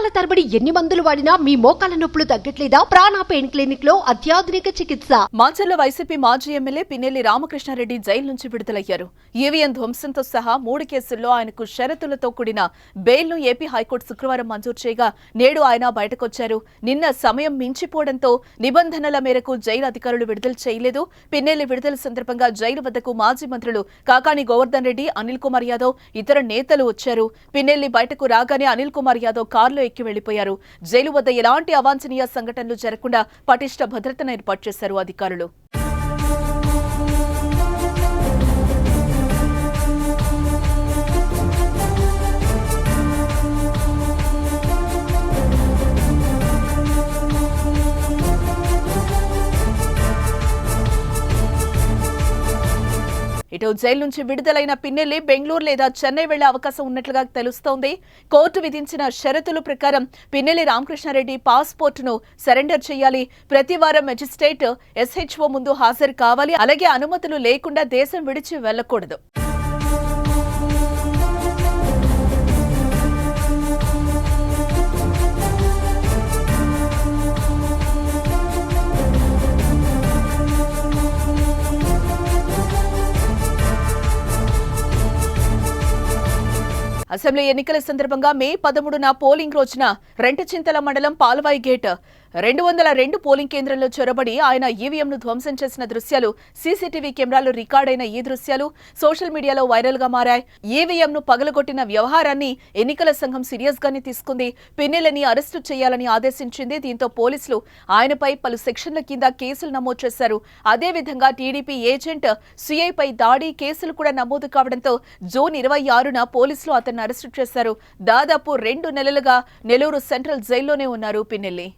నెలల తరబడి ఎన్ని మందులు వాడినా మీ మోకాల నొప్పులు తగ్గట్లేదా? ప్రాణ పెయిన్ క్లినిక్లో అత్యాధునిక చికిత్స. మాచర్ల వైసీపీ మాజీ ఎమ్మెల్యే పిన్నెల్లి రామకృష్ణారెడ్డి జైలు నుంచి విడుదలయ్యారు. ఈవీఎం ధ్వంసంతో సహా మూడు కేసుల్లో ఆయనకు షరతులతో కూడిన బెయిల్ను ఏపీ హైకోర్టు శుక్రవారం మంజూరు చేయగా నేడు ఆయన బయటకొచ్చారు. నిన్న సమయం మించిపోవడంతో నిబంధనల మేరకు జైలు అధికారులు విడుదల చేయలేదు. పిన్నెల్లి విడుదల సందర్భంగా జైలు వద్దకు మాజీ మంత్రులు కాకాని గోవర్ధన్ రెడ్డి అనిల్ కుమార్ యాదవ్ ఇతర నేతలు వచ్చారు. పిన్నెల్లి బయటకు రాగానే అనిల్ కుమార్ యాదవ్ కారులో ఎక్కి వెళ్ళిపోయారు జైలు వద్ద ఎలాంటి అవాంఛనీయ సంఘటనలు జరగకుండా పటిష్ట భద్రతను ఏర్పాటు చేశారు అధికారులు. ఇటు జైలు నుంచి విడుదలైన పిన్నెల్లి బెంగళూరు లేదా చెన్నై వెళ్ళే అవకాశం ఉన్నట్లుగా తెలుస్తోంది. కోర్టు విధించిన షరతుల ప్రకారం పిన్నెల్లి రామకృష్ణారెడ్డి పాస్పోర్టును సరెండర్ చేయాలి. ప్రతి వారం మెజిస్ట్రేట్ ఎస్హెచ్ఓ ముందు హాజరు కావాలి. అలాగే అనుమతులు లేకుండా దేశం విడిచి వెళ్ళకూడదు అసెంబ్లీ ఎన్నికల సందర్భంగా మే పదమూడున పోలింగ్ రోజున రెంటచింతల మండలం పాల్వాయి గేట్ రెండు వందల రెండు పోలింగ్ కేంద్రంలో చొరబడి ఆయన ఈవీఎంను ధ్వంసం చేసిన దృశ్యాలు సీసీటీవీ కెమెరాలు రికార్డైన ఈ దృశ్యాలు సోషల్ మీడియాలో వైరల్గా మారాయి. ఈవీఎంను పగలగొట్టిన వ్యవహారాన్ని ఎన్నికల సంఘం సీరియస్ గానే తీసుకుంది. పిన్నెలని అరెస్టు చేయాలని ఆదేశించింది దీంతో పోలీసులు. ఆయనపై పలు సెక్షన్ల కింద కేసులు నమోదు చేశారు. అదేవిధంగా టీడీపీ ఏజెంట్ సిఐపై దాడి కేసులు కూడా నమోదు కావడంతో జూన్ ఇరవై ఆరున పోలీసులు అతన్ని అరెస్టు చేశారు. దాదాపు రెండు నెలలుగా నెల్లూరు సెంట్రల్ జైల్లోనే ఉన్నారు పిన్నెల్లి